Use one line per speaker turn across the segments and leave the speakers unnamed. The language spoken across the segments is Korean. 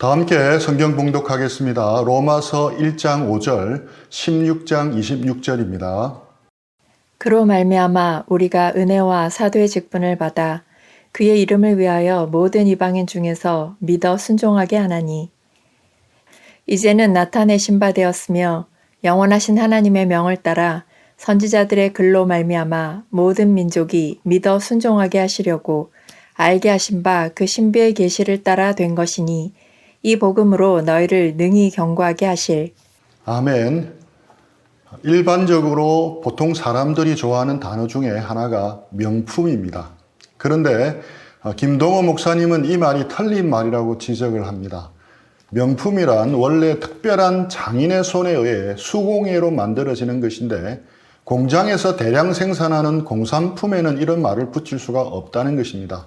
다 함께 성경 봉독하겠습니다. 로마서 1장 5절, 16장 26절입니다.
그로 말미암아 우리가 은혜와 사도의 직분을 받아 그의 이름을 위하여 모든 이방인 중에서 믿어 순종하게 하나니 이제는 나타내신 바 되었으며 영원하신 하나님의 명을 따라 선지자들의 글로 말미암아 모든 민족이 믿어 순종하게 하시려고 알게 하신 바 그 신비의 계시를 따라 된 것이니 이 복음으로 너희를 능히 경고하게 하실
아멘. 일반적으로 보통 사람들이 좋아하는 단어 중에 하나가 명품입니다. 그런데 어, 김동호 목사님은 이 말이 틀린 말이라고 지적을 합니다. 명품이란 원래 특별한 장인의 손에 의해 수공예로 만들어지는 것인데 공장에서 대량 생산하는 공산품에는 이런 말을 붙일 수가 없다는 것입니다.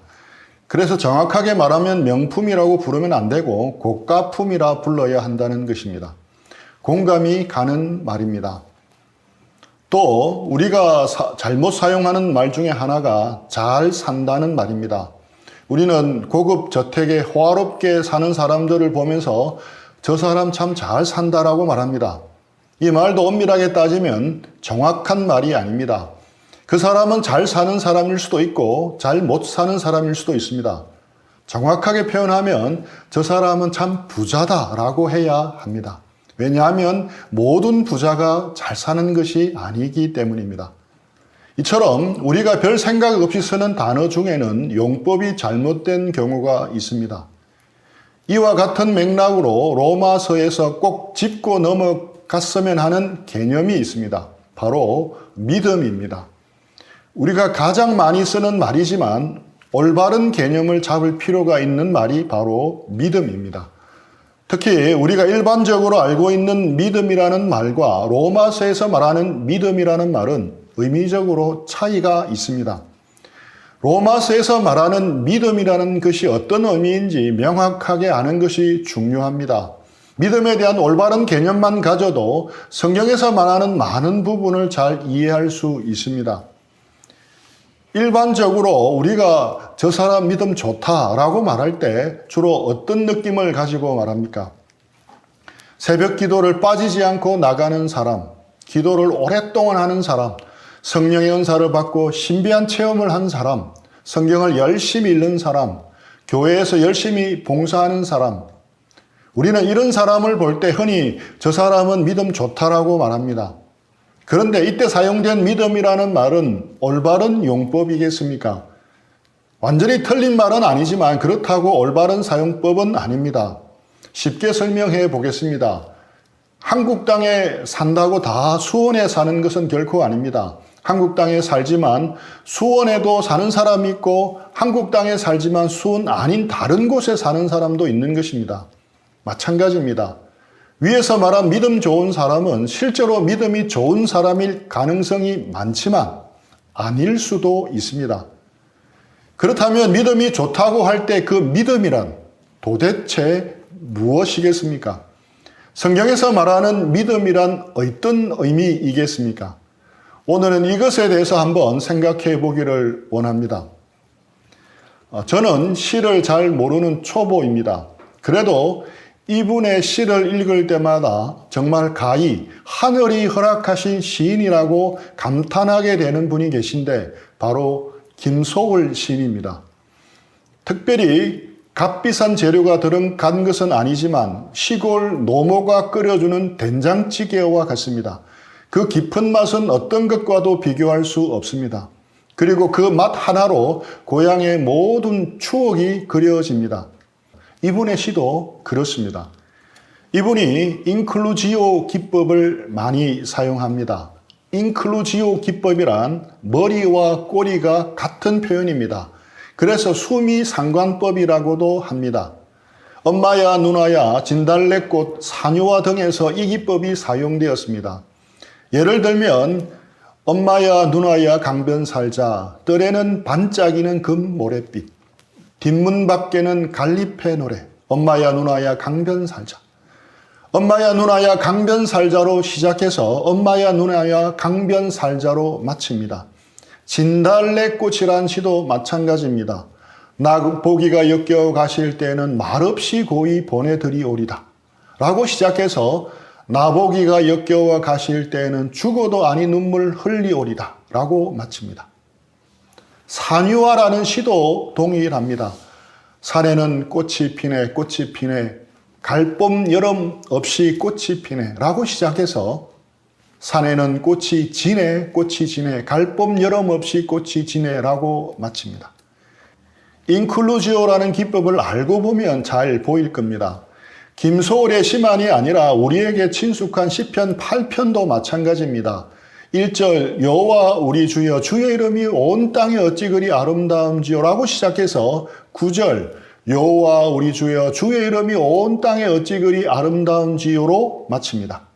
그래서 정확하게 말하면 명품이라고 부르면 안 되고 고가품이라 불러야 한다는 것입니다. 공감이 가는 말입니다. 또 우리가 사- 잘못 사용하는 말 중에 하나가 잘 산다는 말입니다. 우리는 고급 저택에 호화롭게 사는 사람들을 보면서 저 사람 참 잘 산다라고 말합니다. 이 말도 엄밀하게 따지면 정확한 말이 아닙니다. 그 사람은 잘 사는 사람일 수도 있고 잘 못 사는 사람일 수도 있습니다. 정확하게 표현하면 저 사람은 참 부자다라고 해야 합니다. 왜냐하면 모든 부자가 잘 사는 것이 아니기 때문입니다. 이처럼 우리가 별 생각 없이 쓰는 단어 중에는 용법이 잘못된 경우가 있습니다. 이와 같은 맥락으로 로마서에서 꼭 짚고 넘어갔으면 하는 개념이 있습니다. 바로 믿음입니다. 우리가 가장 많이 쓰는 말이지만 올바른 개념을 잡을 필요가 있는 말이 바로 믿음입니다. 특히 우리가 일반적으로 알고 있는 믿음이라는 말과 로마서에서 말하는 믿음이라는 말은 의미적으로 차이가 있습니다. 로마서에서 말하는 믿음이라는 것이 어떤 의미인지 명확하게 아는 것이 중요합니다. 믿음에 대한 올바른 개념만 가져도 성경에서 말하는 많은 부분을 잘 이해할 수 있습니다. 일반적으로 우리가 저 사람 믿음 좋다라고 말할 때 주로 어떤 느낌을 가지고 말합니까? 새벽 기도를 빠지지 않고 나가는 사람, 기도를 오랫동안 하는 사람, 성령의 은사를 받고 신비한 체험을 한 사람, 성경을 열심히 읽는 사람, 교회에서 열심히 봉사하는 사람, 우리는 이런 사람을 볼 때 흔히 저 사람은 믿음 좋다라고 말합니다. 그런데 이때 사용된 믿음이라는 말은 올바른 용법이겠습니까? 완전히 틀린 말은 아니지만 그렇다고 올바른 사용법은 아닙니다. 쉽게 설명해 보겠습니다. 한국 땅에 산다고 다 수원에 사는 것은 결코 아닙니다. 한국 땅에 살지만 수원에도 사는 사람이 있고 한국 땅에 살지만 수원 아닌 다른 곳에 사는 사람도 있는 것입니다. 마찬가지입니다. 위에서 말한 믿음 좋은 사람은 실제로 믿음이 좋은 사람일 가능성이 많지만 아닐 수도 있습니다. 그렇다면 믿음이 좋다고 할 때 그 믿음이란 도대체 무엇이겠습니까? 성경에서 말하는 믿음이란 어떤 의미이겠습니까? 오늘은 이것에 대해서 한번 생각해 보기를 원합니다. 어, 저는 시를 잘 모르는 초보입니다. 그래도 이분의 시를 읽을 때마다 정말 가히 하늘이 허락하신 시인이라고 감탄하게 되는 분이 계신데 바로 김소월 시인입니다. 특별히 값비싼 재료가 들어간 것은 아니지만 시골 노모가 끓여주는 된장찌개와 같습니다. 그 깊은 맛은 어떤 것과도 비교할 수 없습니다. 그리고 그 맛 하나로 고향의 모든 추억이 그려집니다. 이분의 시도 그렇습니다. 이분이 인클루지오 기법을 많이 사용합니다. 인클루지오 기법이란 머리와 꼬리가 같은 표현입니다. 그래서 수미 상관법이라고도 합니다. 엄마야 누나야 진달래꽃 사뇨와 등에서 이 기법이 사용되었습니다. 예를 들면 엄마야 누나야 강변 살자 뜰에는 반짝이는 금 모래빛 뒷문 밖에는 갈리페 노래 엄마야 누나야 강변 살자 엄마야 누나야 강변 살자로 시작해서 엄마야 누나야 강변 살자로 마칩니다. 진달래꽃이란 시도 마찬가지입니다. 나 보기가 역겨워 가실 때는 말없이 고이 보내드리오리다. 라고 시작해서 나보기가 역겨워 가실 때는 죽어도 아니 눈물 흘리오리다. 라고 마칩니다. 산유화라는 시도 동일합니다. 산에는 꽃이 피네, 꽃이 피네, 갈봄 여름 없이 꽃이 피네 라고 시작해서 산에는 꽃이 지네, 꽃이 지네, 갈봄 여름 없이 꽃이 지네 라고 마칩니다. 인클루지오라는 기법을 알고 보면 잘 보일 겁니다. 김소월의 시만이 아니라 우리에게 친숙한 시편 8편도 마찬가지입니다. 1절 여호와 우리 주여 주의 이름이 온 땅에 어찌 그리 아름다운지요라고 시작해서 9절 여호와 우리 주여 주의 이름이 온 땅에 어찌 그리 아름다운지요로 마칩니다.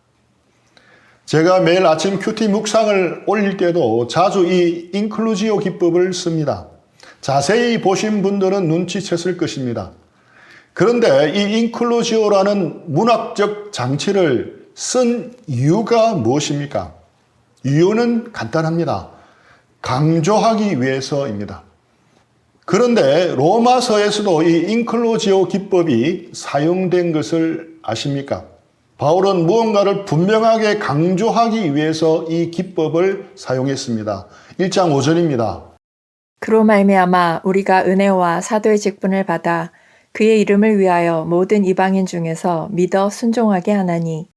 제가 매일 아침 큐티 묵상을 올릴 때도 자주 이 인클루지오 기법을 씁니다. 자세히 보신 분들은 눈치챘을 것입니다. 그런데 이 인클루지오라는 문학적 장치를 쓴 이유가 무엇입니까? 이유는 간단합니다. 강조하기 위해서입니다. 그런데 로마서에서도 이 인클루지오 기법이 사용된 것을 아십니까? 바울은 무언가를 분명하게 강조하기 위해서 이 기법을 사용했습니다. 1장 5절입니다.
그로 말미암아 우리가 은혜와 사도의 직분을 받아 그의 이름을 위하여 모든 이방인 중에서 믿어 순종하게 하나니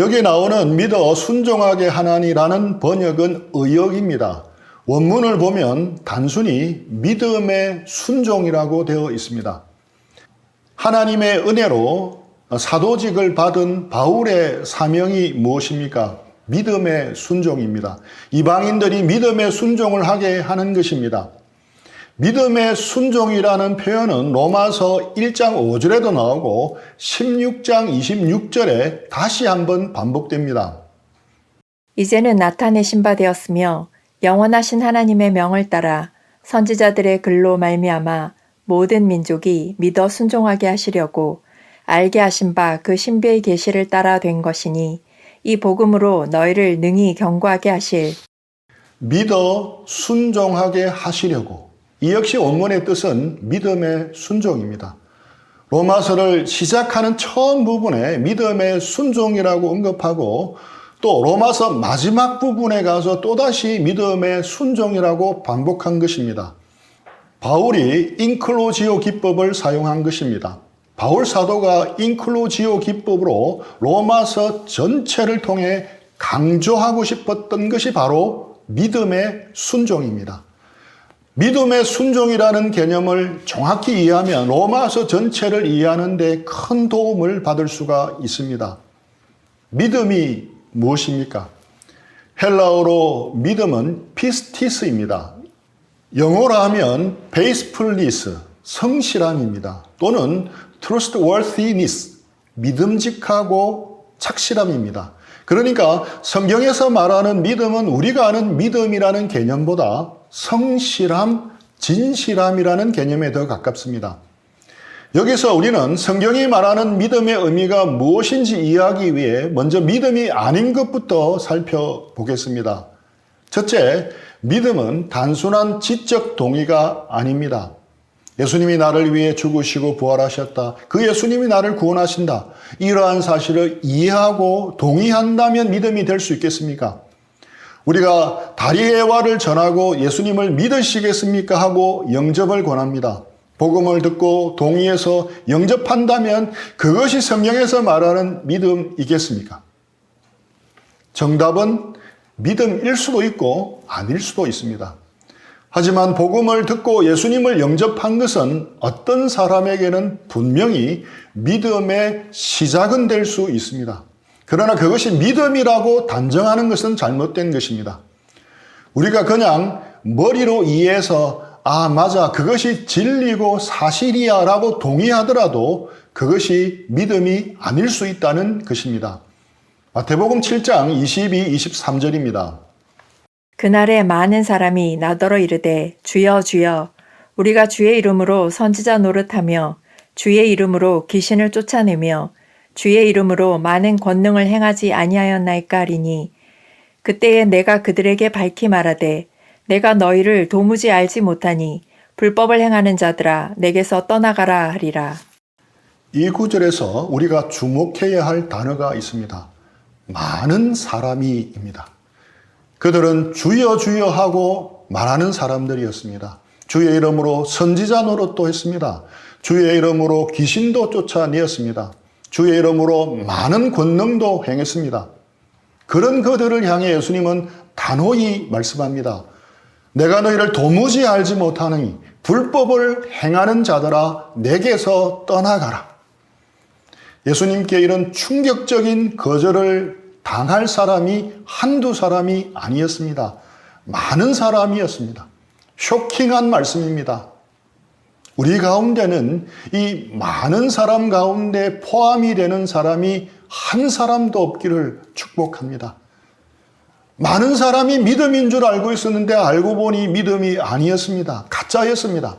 여기 나오는 믿어 순종하게 하나니라는 번역은 의역입니다. 원문을 보면 단순히 믿음의 순종이라고 되어 있습니다. 하나님의 은혜로 사도직을 받은 바울의 사명이 무엇입니까? 믿음의 순종입니다. 이방인들이 믿음의 순종을 하게 하는 것입니다. 믿음의 순종이라는 표현은 로마서 1장 5절에도 나오고 16장 26절에 다시 한번 반복됩니다.
이제는 나타내신 바 되었으며 영원하신 하나님의 명을 따라 선지자들의 글로 말미암아 모든 민족이 믿어 순종하게 하시려고 알게 하신 바 그 신비의 계시를 따라 된 것이니 이 복음으로 너희를 능히 경고하게 하실
믿어 순종하게 하시려고. 이 역시 원문의 뜻은 믿음의 순종입니다. 로마서를 시작하는 처음 부분에 믿음의 순종이라고 언급하고 또 로마서 마지막 부분에 가서 또다시 믿음의 순종이라고 반복한 것입니다. 바울이 인클로지오 기법을 사용한 것입니다. 바울 사도가 인클로지오 기법으로 로마서 전체를 통해 강조하고 싶었던 것이 바로 믿음의 순종입니다. 믿음의 순종이라는 개념을 정확히 이해하면 로마서 전체를 이해하는 데 큰 도움을 받을 수가 있습니다. 믿음이 무엇입니까? 헬라어로 믿음은 피스티스입니다. 영어로 하면 faithfulness, 성실함입니다. 또는 trustworthiness, 믿음직하고 착실함입니다. 그러니까 성경에서 말하는 믿음은 우리가 아는 믿음이라는 개념보다 성실함, 진실함이라는 개념에 더 가깝습니다. 여기서 우리는 성경이 말하는 믿음의 의미가 무엇인지 이해하기 위해 먼저 믿음이 아닌 것부터 살펴보겠습니다. 첫째, 믿음은 단순한 지적 동의가 아닙니다. 예수님이 나를 위해 죽으시고 부활하셨다. 그 예수님이 나를 구원하신다. 이러한 사실을 이해하고 동의한다면 믿음이 될 수 있겠습니까? 우리가 다리의 와를 전하고 예수님을 믿으시겠습니까? 하고 영접을 권합니다. 복음을 듣고 동의해서 영접한다면 그것이 성경에서 말하는 믿음이겠습니까? 정답은 믿음일 수도 있고 아닐 수도 있습니다. 하지만 복음을 듣고 예수님을 영접한 것은 어떤 사람에게는 분명히 믿음의 시작은 될 수 있습니다. 그러나 그것이 믿음이라고 단정하는 것은 잘못된 것입니다. 우리가 그냥 머리로 이해해서 아, 맞아. 그것이 진리고 사실이야 라고 동의하더라도 그것이 믿음이 아닐 수 있다는 것입니다. 마태복음 7장 22, 23절입니다.
그날에 많은 사람이 나더러 이르되 주여 주여 우리가 주의 이름으로 선지자 노릇하며 주의 이름으로 귀신을 쫓아내며 주의 이름으로 많은 권능을 행하지 아니하였나이까 하리니 그때에 내가 그들에게 밝히 말하되 내가 너희를 도무지 알지 못하니 불법을 행하는 자들아 내게서 떠나가라 하리라.
이 구절에서 우리가 주목해야 할 단어가 있습니다. 많은 사람이입니다. 그들은 주여 주여 하고 말하는 사람들이었습니다. 주의 이름으로 선지자 노릇도 했습니다. 주의 이름으로 귀신도 쫓아내었습니다. 주의 이름으로 많은 권능도 행했습니다. 그런 그들을 향해 예수님은 단호히 말씀합니다. 내가 너희를 도무지 알지 못하니 불법을 행하는 자들아 내게서 떠나가라. 예수님께 이런 충격적인 거절을 당할 사람이 한두 사람이 아니었습니다. 많은 사람이었습니다. 쇼킹한 말씀입니다. 우리 가운데는 이 많은 사람 가운데 포함이 되는 사람이 한 사람도 없기를 축복합니다. 많은 사람이 믿음인 줄 알고 있었는데 알고 보니 믿음이 아니었습니다. 가짜였습니다.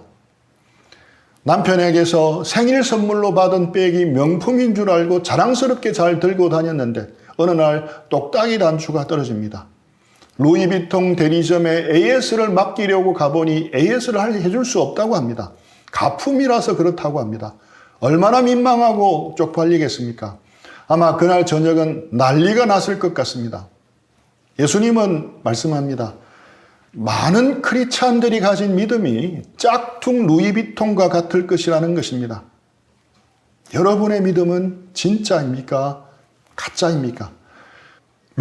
남편에게서 생일 선물로 받은 백이 명품인 줄 알고 자랑스럽게 잘 들고 다녔는데 어느 날 똑딱이 단추가 떨어집니다. 루이비통 대리점에 AS를 맡기려고 가보니 AS를 해줄 수 없다고 합니다. 가품이라서 그렇다고 합니다. 얼마나 민망하고 쪽팔리겠습니까? 아마 그날 저녁은 난리가 났을 것 같습니다. 예수님은 말씀합니다. 많은 크리스찬들이 가진 믿음이 짝퉁 루이비통과 같을 것이라는 것입니다. 여러분의 믿음은 진짜입니까? 가짜입니까?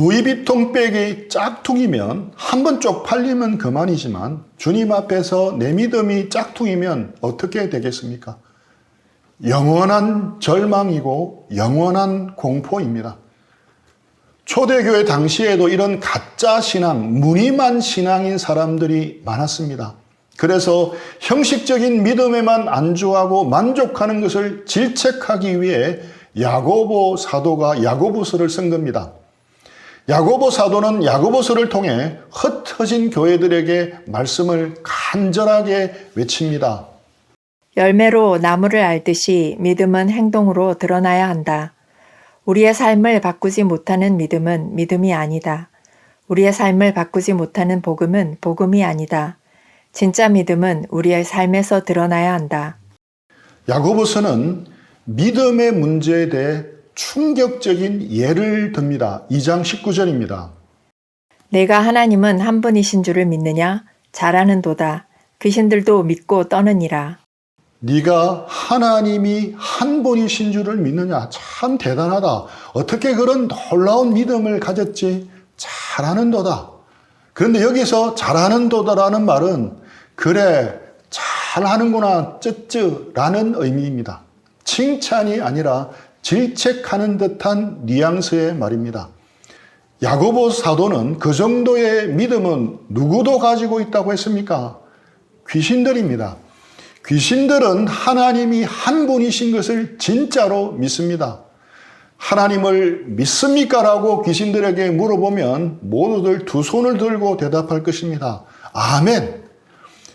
루이비통 백이 짝퉁이면 한 번 쪽 팔리면 그만이지만 주님 앞에서 내 믿음이 짝퉁이면 어떻게 되겠습니까? 영원한 절망이고 영원한 공포입니다. 초대교회 당시에도 이런 가짜 신앙, 무늬만 신앙인 사람들이 많았습니다. 그래서 형식적인 믿음에만 안주하고 만족하는 것을 질책하기 위해 야고보 사도가 야고보서를 쓴 겁니다. 야고보 사도는 야고보서를 통해 흩어진 교회들에게 말씀을 간절하게 외칩니다.
열매로 나무를 알듯이 믿음은 행동으로 드러나야 한다. 우리의 삶을 바꾸지 못하는 믿음은 믿음이 아니다. 우리의 삶을 바꾸지 못하는 복음은 복음이 아니다. 진짜 믿음은 우리의 삶에서 드러나야 한다.
야고보서는 믿음의 문제에 대해 충격적인 예를 듭니다. 2장 19절입니다.
내가 하나님은 한 분이신 줄을 믿느냐? 잘하는 도다. 귀신들도 믿고 떠느니라.
네가 하나님이 한 분이신 줄을 믿느냐? 참 대단하다. 어떻게 그런 놀라운 믿음을 가졌지? 잘하는 도다. 그런데 여기서 잘하는 도다라는 말은 그래 잘하는구나 쯔쯔라는 의미입니다. 칭찬이 아니라 질책하는 듯한 뉘앙스의 말입니다. 야고보 사도는 그 정도의 믿음은 누구도 가지고 있다고 했습니까? 귀신들입니다. 귀신들은 하나님이 한 분이신 것을 진짜로 믿습니다. 하나님을 믿습니까? 라고 귀신들에게 물어보면 모두들 두 손을 들고 대답할 것입니다. 아멘.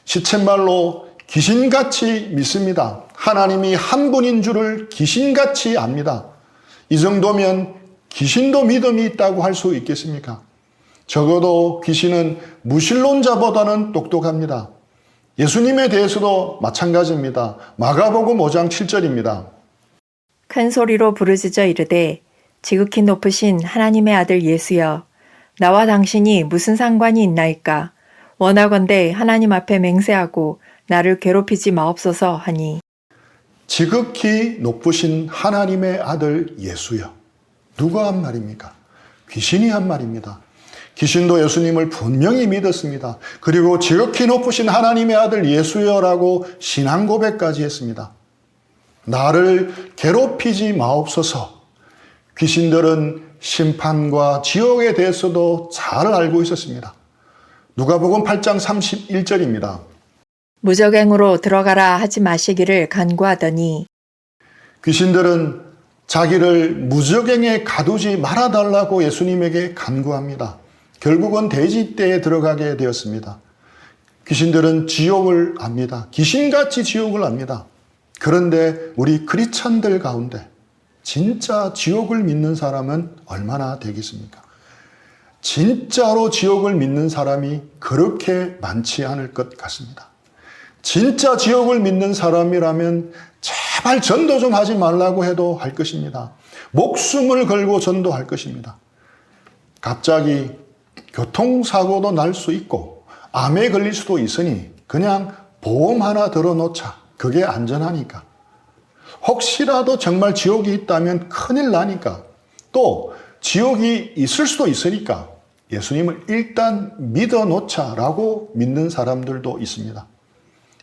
시쳇말로 귀신같이 믿습니다. 하나님이 한 분인 줄을 귀신같이 압니다. 이 정도면 귀신도 믿음이 있다고 할 수 있겠습니까? 적어도 귀신은 무신론자보다는 똑똑합니다. 예수님에 대해서도 마찬가지입니다. 마가복음 5장 7절입니다.
큰 소리로 부르짖어 이르되 지극히 높으신 하나님의 아들 예수여 나와 당신이 무슨 상관이 있나이까 원하건대 하나님 앞에 맹세하고 나를 괴롭히지 마옵소서 하니
지극히 높으신 하나님의 아들 예수여. 누가 한 말입니까? 귀신이 한 말입니다. 귀신도 예수님을 분명히 믿었습니다. 그리고 지극히 높으신 하나님의 아들 예수여라고 신앙 고백까지 했습니다. 나를 괴롭히지 마옵소서. 귀신들은 심판과 지옥에 대해서도 잘 알고 있었습니다. 누가복음 8장 31절입니다.
무적행으로 들어가라 하지 마시기를 간구하더니
귀신들은 자기를 무적행에 가두지 말아달라고 예수님에게 간구합니다. 결국은 돼지떼에 들어가게 되었습니다. 귀신들은 지옥을 압니다. 귀신같이 지옥을 압니다. 그런데 우리 크리찬들 가운데 진짜 지옥을 믿는 사람은 얼마나 되겠습니까? 진짜로 지옥을 믿는 사람이 그렇게 많지 않을 것 같습니다. 진짜 지옥을 믿는 사람이라면 제발 전도 좀 하지 말라고 해도 할 것입니다. 목숨을 걸고 전도할 것입니다. 갑자기 교통사고도 날 수 있고 암에 걸릴 수도 있으니 그냥 보험 하나 들어놓자. 그게 안전하니까. 혹시라도 정말 지옥이 있다면 큰일 나니까. 또 지옥이 있을 수도 있으니까 예수님을 일단 믿어 놓자라고 믿는 사람들도 있습니다.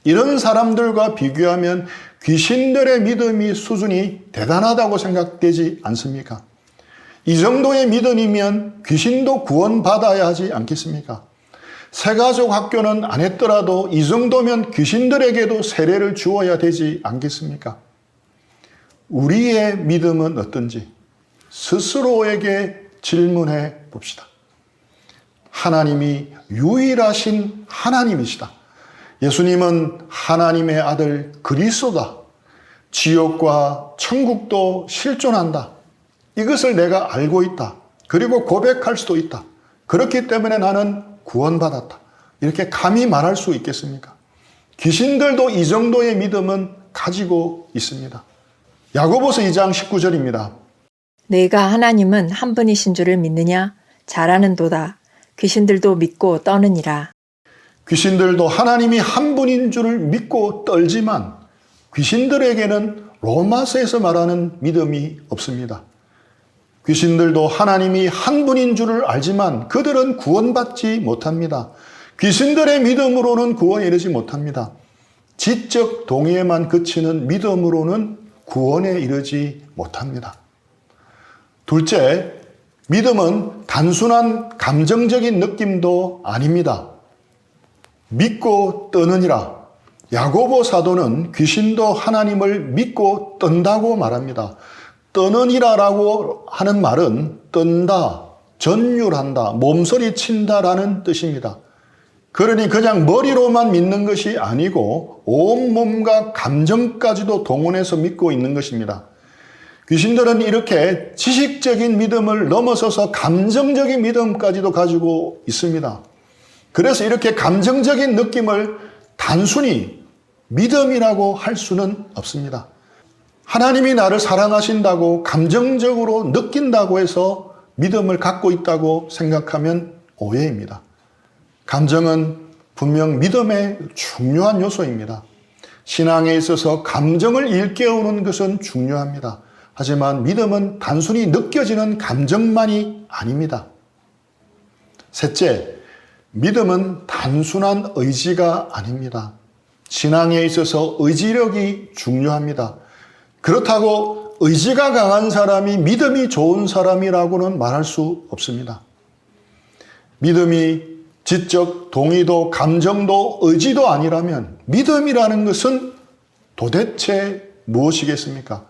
이런 사람들과 비교하면 귀신들의 믿음이 수준이 대단하다고 생각되지 않습니까? 이 정도의 믿음이면 귀신도 구원받아야 하지 않겠습니까? 새가족 학교는 안 했더라도 이 정도면 귀신들에게도 세례를 주어야 되지 않겠습니까? 우리의 믿음은 어떤지 스스로에게 질문해 봅시다. 하나님이 유일하신 하나님이시다. 예수님은 하나님의 아들 그리스도다. 지옥과 천국도 실존한다. 이것을 내가 알고 있다. 그리고 고백할 수도 있다. 그렇기 때문에 나는 구원받았다. 이렇게 감히 말할 수 있겠습니까? 귀신들도 이 정도의 믿음은 가지고 있습니다. 야고보서 2장 19절입니다.
내가 하나님은 한 분이신 줄을 믿느냐? 잘하는도다. 귀신들도 믿고 떠느니라.
귀신들도 하나님이 한 분인 줄을 믿고 떨지만 귀신들에게는 로마서에서 말하는 믿음이 없습니다. 귀신들도 하나님이 한 분인 줄을 알지만 그들은 구원받지 못합니다. 귀신들의 믿음으로는 구원에 이르지 못합니다. 지적 동의에만 그치는 믿음으로는 구원에 이르지 못합니다. 둘째, 믿음은 단순한 감정적인 느낌도 아닙니다. 믿고 떠느니라. 야고보 사도는 귀신도 하나님을 믿고 떤다고 말합니다. 떠느니라라고 하는 말은 떤다, 전율한다, 몸소리 친다라는 뜻입니다. 그러니 그냥 머리로만 믿는 것이 아니고 온몸과 감정까지도 동원해서 믿고 있는 것입니다. 귀신들은 이렇게 지식적인 믿음을 넘어서서 감정적인 믿음까지도 가지고 있습니다. 그래서 이렇게 감정적인 느낌을 단순히 믿음이라고 할 수는 없습니다. 하나님이 나를 사랑하신다고 감정적으로 느낀다고 해서 믿음을 갖고 있다고 생각하면 오해입니다. 감정은 분명 믿음의 중요한 요소입니다. 신앙에 있어서 감정을 일깨우는 것은 중요합니다. 하지만 믿음은 단순히 느껴지는 감정만이 아닙니다. 셋째, 믿음은 단순한 의지가 아닙니다. 신앙에 있어서 의지력이 중요합니다. 그렇다고 의지가 강한 사람이 믿음이 좋은 사람이라고는 말할 수 없습니다. 믿음이 지적 동의도 감정도 의지도 아니라면 믿음이라는 것은 도대체 무엇이겠습니까?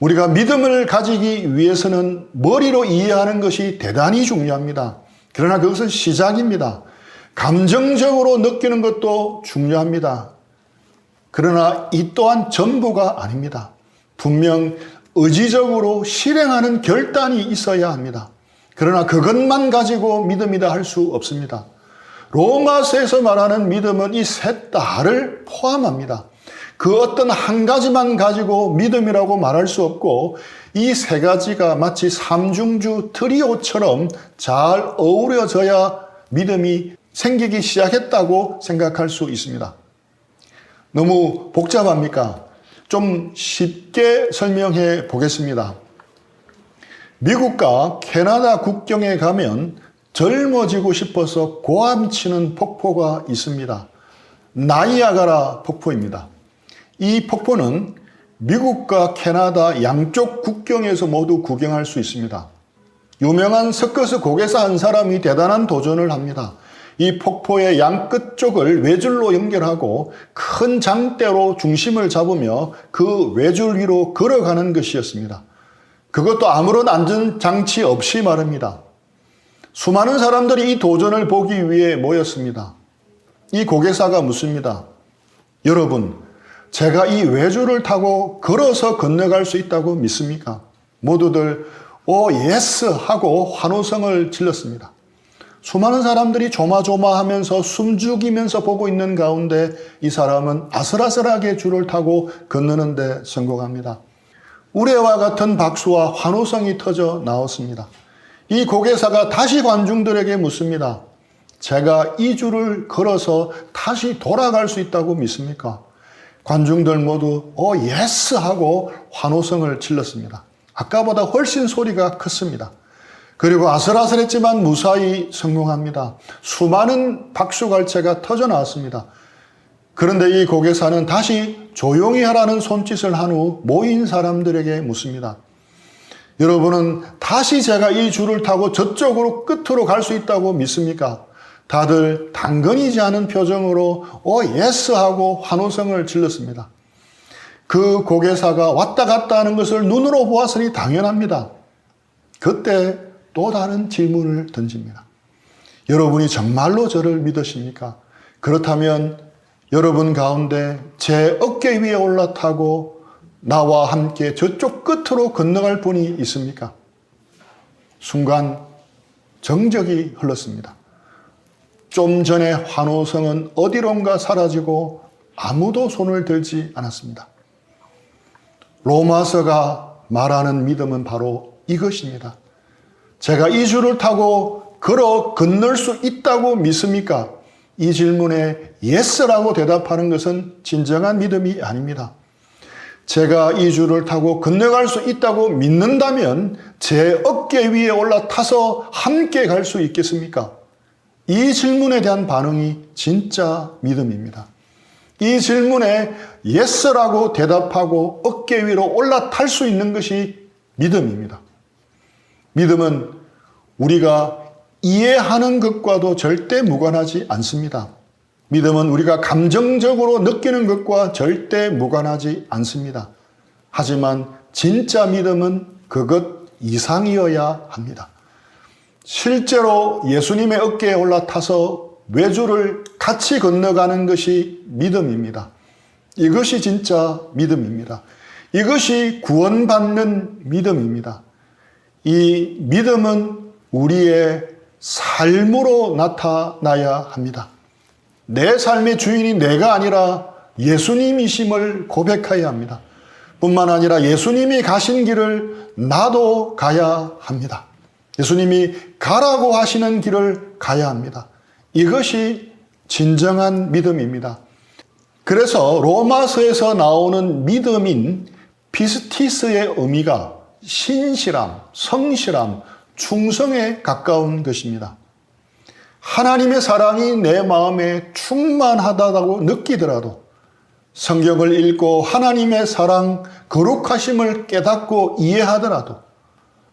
우리가 믿음을 가지기 위해서는 머리로 이해하는 것이 대단히 중요합니다. 그러나 그것은 시작입니다. 감정적으로 느끼는 것도 중요합니다. 그러나 이 또한 전부가 아닙니다. 분명 의지적으로 실행하는 결단이 있어야 합니다. 그러나 그것만 가지고 믿음이다 할 수 없습니다. 로마서에서 말하는 믿음은 이 셋 다를 포함합니다. 그 어떤 한 가지만 가지고 믿음이라고 말할 수 없고 이 세 가지가 마치 삼중주 트리오처럼 잘 어우러져야 믿음이 생기기 시작했다고 생각할 수 있습니다. 너무 복잡합니까? 좀 쉽게 설명해 보겠습니다. 미국과 캐나다 국경에 가면 젊어지고 싶어서 고함치는 폭포가 있습니다. 나이아가라 폭포입니다. 이 폭포는 미국과 캐나다 양쪽 국경에서 모두 구경할 수 있습니다. 유명한 서커스 고개사 한 사람이 대단한 도전을 합니다. 이 폭포의 양 끝 쪽을 외줄로 연결하고 큰 장대로 중심을 잡으며 그 외줄 위로 걸어가는 것이었습니다. 그것도 아무런 안전 장치 없이 말입니다. 수많은 사람들이 이 도전을 보기 위해 모였습니다. 이 고개사가 묻습니다. 여러분, 제가 이 외줄을 타고 걸어서 건너갈 수 있다고 믿습니까? 모두들 오 예스 하고 환호성을 질렀습니다. 수많은 사람들이 조마조마하면서 숨죽이면서 보고 있는 가운데 이 사람은 아슬아슬하게 줄을 타고 건너는데 성공합니다. 우레와 같은 박수와 환호성이 터져 나왔습니다. 이 고개사가 다시 관중들에게 묻습니다. 제가 이 줄을 걸어서 다시 돌아갈 수 있다고 믿습니까? 관중들 모두 어 예스 하고 환호성을 질렀습니다. 아까보다 훨씬 소리가 컸습니다. 그리고 아슬아슬했지만 무사히 성공합니다. 수많은 박수갈채가 터져 나왔습니다. 그런데 이 고개사는 다시 조용히 하라는 손짓을 한 후 모인 사람들에게 묻습니다. 여러분은 다시 제가 이 줄을 타고 저쪽으로 끝으로 갈 수 있다고 믿습니까? 다들 당근이지 않은 표정으로 오 예스 하고 환호성을 질렀습니다. 그 고개사가 왔다 갔다 하는 것을 눈으로 보았으니 당연합니다. 그때 또 다른 질문을 던집니다. 여러분이 정말로 저를 믿으십니까? 그렇다면 여러분 가운데 제 어깨 위에 올라타고 나와 함께 저쪽 끝으로 건너갈 분이 있습니까? 순간 정적이 흘렀습니다. 좀 전에 환호성은 어디론가 사라지고 아무도 손을 들지 않았습니다. 로마서가 말하는 믿음은 바로 이것입니다. 제가 이 줄을 타고 걸어 건널 수 있다고 믿습니까? 이 질문에 예스라고 대답하는 것은 진정한 믿음이 아닙니다. 제가 이 줄을 타고 건너갈 수 있다고 믿는다면 제 어깨 위에 올라타서 함께 갈 수 있겠습니까? 이 질문에 대한 반응이 진짜 믿음입니다. 이 질문에 예스라고 대답하고 어깨 위로 올라탈 수 있는 것이 믿음입니다. 믿음은 우리가 이해하는 것과도 절대 무관하지 않습니다. 믿음은 우리가 감정적으로 느끼는 것과 절대 무관하지 않습니다. 하지만 진짜 믿음은 그것 이상이어야 합니다. 실제로 예수님의 어깨에 올라타서 외주를 같이 건너가는 것이 믿음입니다. 이것이 진짜 믿음입니다. 이것이 구원받는 믿음입니다. 이 믿음은 우리의 삶으로 나타나야 합니다. 내 삶의 주인이 내가 아니라 예수님이심을 고백해야 합니다. 뿐만 아니라 예수님이 가신 길을 나도 가야 합니다. 예수님이 가라고 하시는 길을 가야 합니다. 이것이 진정한 믿음입니다. 그래서 로마서에서 나오는 믿음인 피스티스의 의미가 신실함, 성실함, 충성에 가까운 것입니다. 하나님의 사랑이 내 마음에 충만하다고 느끼더라도 성경을 읽고 하나님의 사랑, 거룩하심을 깨닫고 이해하더라도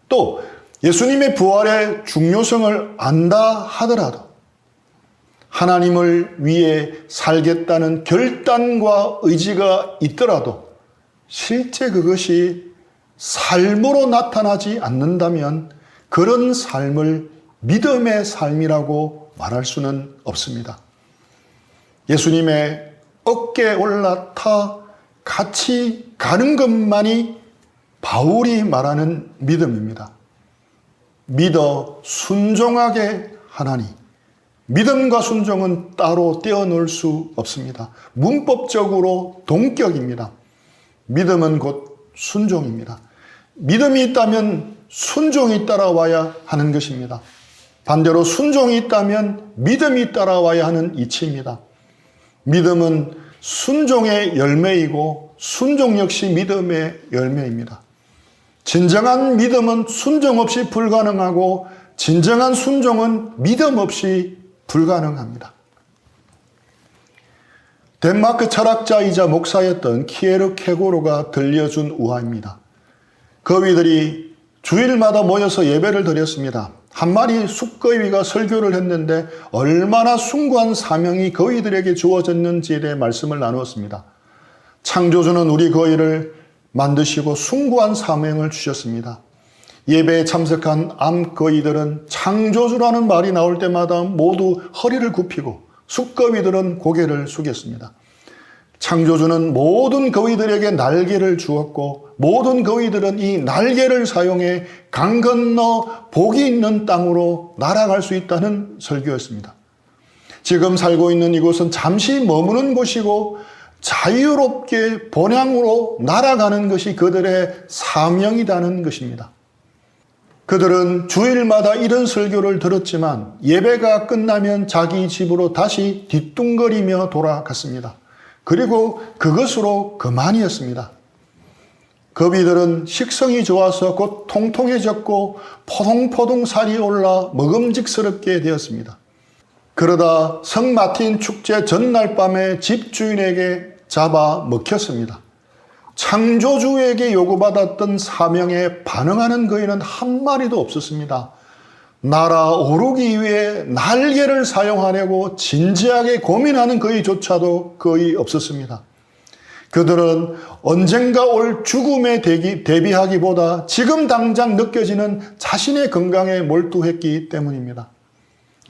또 예수님의 부활의 중요성을 안다 하더라도 하나님을 위해 살겠다는 결단과 의지가 있더라도 실제 그것이 삶으로 나타나지 않는다면 그런 삶을 믿음의 삶이라고 말할 수는 없습니다. 예수님의 어깨에 올라타 같이 가는 것만이 바울이 말하는 믿음입니다. 믿어 순종하게 하나니 믿음과 순종은 따로 떼어놓을 수 없습니다. 문법적으로 동격입니다. 믿음은 곧 순종입니다. 믿음이 있다면 순종이 따라와야 하는 것입니다. 반대로 순종이 있다면 믿음이 따라와야 하는 이치입니다. 믿음은 순종의 열매이고 순종 역시 믿음의 열매입니다. 진정한 믿음은 순종 없이 불가능하고 진정한 순종은 믿음 없이 불가능합니다. 덴마크 철학자이자 목사였던 키에르 케고로가 들려준 우화입니다. 거위들이 주일마다 모여서 예배를 드렸습니다. 한 마리 숫거위가 설교를 했는데 얼마나 숭고한 사명이 거위들에게 주어졌는지에 대해 말씀을 나누었습니다. 창조주는 우리 거위를 만드시고 숭고한 사명을 주셨습니다. 예배에 참석한 암거위들은 창조주라는 말이 나올 때마다 모두 허리를 굽히고 숫거위들은 고개를 숙였습니다. 창조주는 모든 거위들에게 날개를 주었고 모든 거위들은 이 날개를 사용해 강 건너 복이 있는 땅으로 날아갈 수 있다는 설교였습니다. 지금 살고 있는 이곳은 잠시 머무는 곳이고 자유롭게 본향으로 날아가는 것이 그들의 사명이라는 것입니다. 그들은 주일마다 이런 설교를 들었지만 예배가 끝나면 자기 집으로 다시 뒤뚱거리며 돌아갔습니다. 그리고 그것으로 그만이었습니다. 거위들은 식성이 좋아서 곧 통통해졌고 포동포동 살이 올라 먹음직스럽게 되었습니다. 그러다 성마틴 축제 전날 밤에 집주인에게 잡아 먹혔습니다. 창조주에게 요구받았던 사명에 반응하는 거인은 한 마리도 없었습니다. 날아 오르기 위해 날개를 사용하려고 진지하게 고민하는 거의조차도 거의 없었습니다. 그들은 언젠가 올 죽음에 대기, 대비하기보다 지금 당장 느껴지는 자신의 건강에 몰두했기 때문입니다.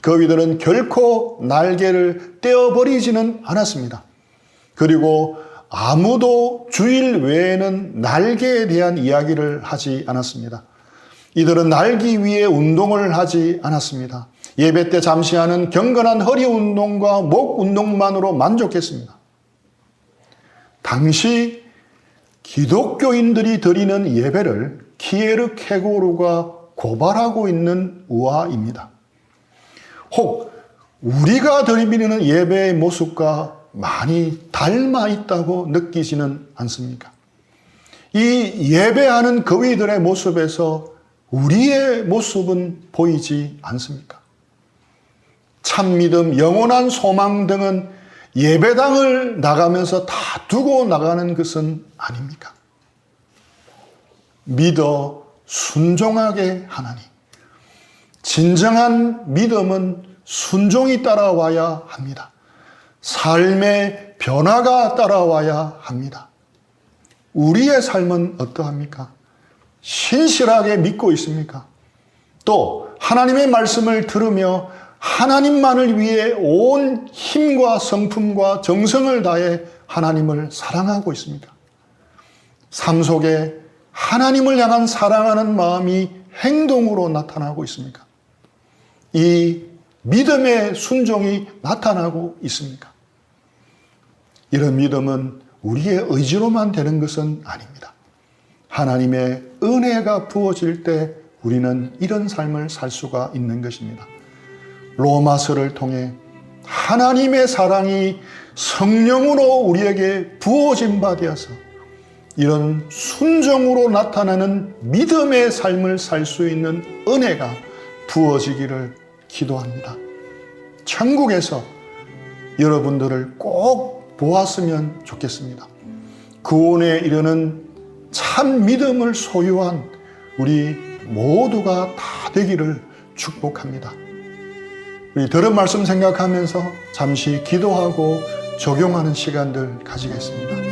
거위들은 결코 날개를 떼어버리지는 않았습니다. 그리고 아무도 주일 외에는 날개에 대한 이야기를 하지 않았습니다. 이들은 날기 위해 운동을 하지 않았습니다. 예배 때 잠시 하는 경건한 허리 운동과 목 운동만으로 만족했습니다. 당시 기독교인들이 드리는 예배를 키에르 케고르가 고발하고 있는 우화입니다. 혹 우리가 드리는 예배의 모습과 많이 닮아 있다고 느끼지는 않습니까? 이 예배하는 거위들의 모습에서 우리의 모습은 보이지 않습니까? 참 믿음, 영원한 소망 등은 예배당을 나가면서 다 두고 나가는 것은 아닙니까? 믿어 순종하게 하나니. 진정한 믿음은 순종이 따라와야 합니다. 삶의 변화가 따라와야 합니다. 우리의 삶은 어떠합니까? 신실하게 믿고 있습니까? 또 하나님의 말씀을 들으며 하나님만을 위해 온 힘과 성품과 정성을 다해 하나님을 사랑하고 있습니까? 삶 속에 하나님을 향한 사랑하는 마음이 행동으로 나타나고 있습니까? 이 믿음의 순종이 나타나고 있습니까? 이런 믿음은 우리의 의지로만 되는 것은 아닙니다. 하나님의 은혜가 부어질 때 우리는 이런 삶을 살 수가 있는 것입니다. 로마서를 통해 하나님의 사랑이 성령으로 우리에게 부어진 바 되어서 이런 순종으로 나타나는 믿음의 삶을 살 수 있는 은혜가 부어지기를 기도합니다. 천국에서 여러분들을 꼭 보았으면 좋겠습니다. 구원에 이르는 참 믿음을 소유한 우리 모두가 다 되기를 축복합니다. 우리 들은 말씀 생각하면서 잠시 기도하고 적용하는 시간들 가지겠습니다.